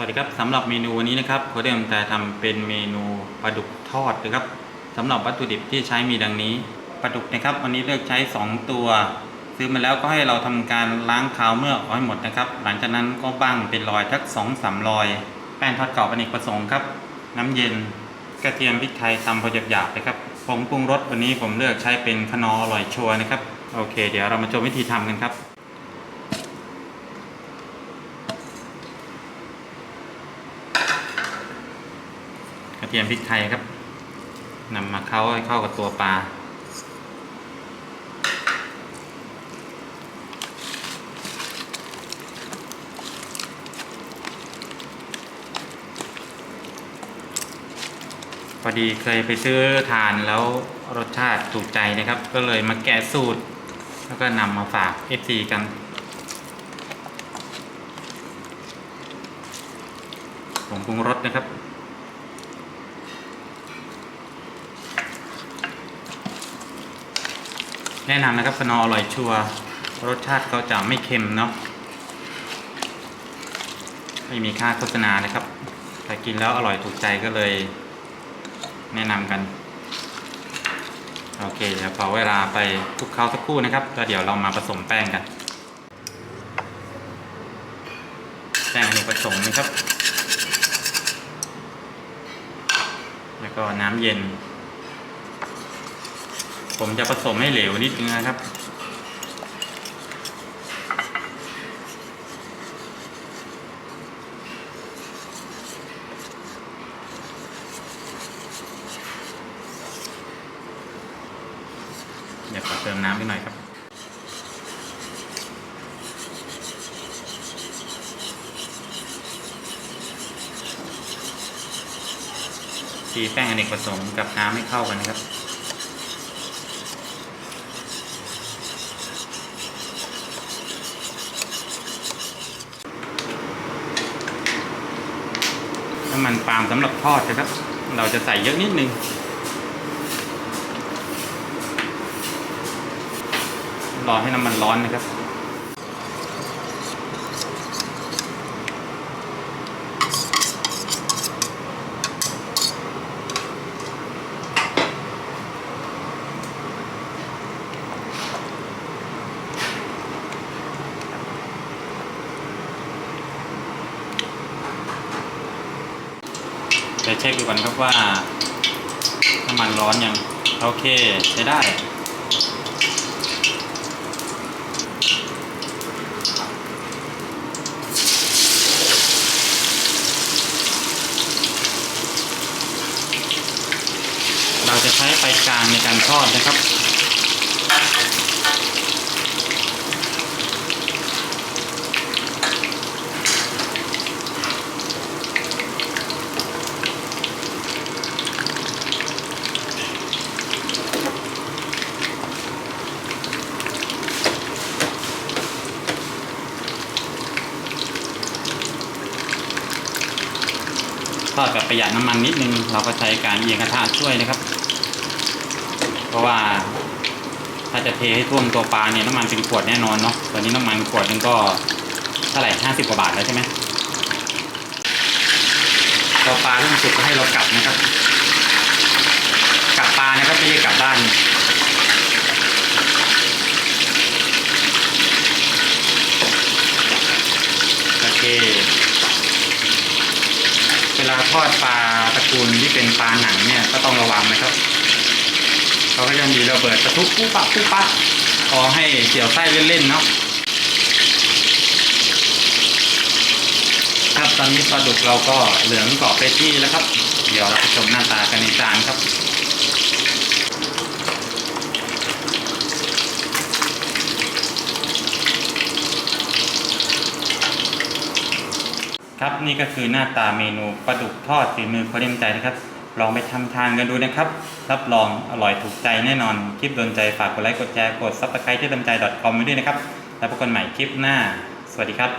วัสดีครับสำหรับเมนูวันนี้นะครับโคเดมแต่ทำเป็นเมนูปลาดุกทอดนะครับสำหรับวัตถุดิบที่ใช้มีดังนี้ปลาดุกนะครับ วันนี้เลือกใช้ 2 ตัว ซื้อมาแล้วก็ให้เราทำการล้างคาวเมื่อกออกให้หมดนะครับ หลังจากนั้นก็บ้างเป็นรอยทักสองสามรอย แป้งทอดกรอบอเนกประสงค์ครับ น้ำเย็นกระเทียมพริกไทยตำพอหยาบๆเลยครับผงปรุงรสวันนี้ผมเลือกใช้เป็นคนออร่อยชัวนะครับโอเค เดี๋ยวเรามาชมวิธีทำกันครับ กระ เทียมพริกไทยครับนำมาเข้าให้เข้ากับตัวปลาพอดีเคยไปซื้อทานแล้วรสชาติถูกใจนะครับ ก็เลยมาแกะสูตร แล้วก็นำมาฝาก FC กันผงปรุงรสนะครับ แนะนำนะครับขนออร่อยชัวร์รสชาติเขาจะไม่เค็มเนาะไม่มีค่าโฆษณานะครับแต่กินแล้วอร่อยถูกใจก็เลย แนะนำกันโอเคเดี๋ยวขอเวลาไปคลุกเคล้าสักครู่นะครับแล้วเดี๋ยวเรามาผสมแป้งกัน แป้งอเนกประสงค์นะครับ แล้วก็น้ำเย็น ผมจะผสมให้เหลวนิดนึงนะครับ เดี๋ยวขอเติมน้ำนิดหน่อยครับตีแป้งอเนกประสงค์กับน้ำให้เข้ากันนะครับ น้ำมันปาล์มสำหรับทอดนะครับ เราจะใส่เยอะนิดนึง รอให้น้ำมันร้อนนะครับ จะเช็คดูก่อนครับว่าน้ำมันร้อนยัง โอเคใช้ได้เราจะใช้ไฟกลางในการทอดนะครับ ทอดแบบประหยัดน้ำมันนิดนึง เราก็ใช้การเอียงกระทะช่วยนะครับ เพราะว่าถ้าจะเทให้ท่วมตัวปลาเนี่ยน้ำมันเป็นขวดแน่นอนเนาะตอนนี้น้ำมันขวดนึงก็เท่าไหร่ห้าสิบกว่าบาทแล้วใช่ไหมตัวปลาเริ่มสุกก็ให้เรากลับนะครับ กลับปลานะครับไม่ใช่กลับด้าน โอเค เวลา ทอดปลาตระกูลที่เป็นปลาหนังเนี่ยก็ต้องระวังนะครับเขาก็จะมีระเบิดกระทุกปุ๊ปะปุ๊ปะขอให้เกี่ยวไส้เล่นๆเนาะครับตอนนี้ปลาดุกเราก็เหลืองกรอบไปที่แล้วครับ เดี๋ยวเราไปชมหน้าตากันในจานครับ ครับนี่ก็คือหน้าตาเมนูปลาดุกทอดฝีมือเขาเล่นใจนะครับ ลองไปทำทานกันดูนะครับ รับรองอร่อยถูกใจแน่นอน คลิปโดนใจฝากกดไลค์กดแชร์กดซับสไครต์ที่ดำใจ .com ไว้ด้วยนะครับ แล้วพบกันใหม่คลิปหน้า สวัสดีครับ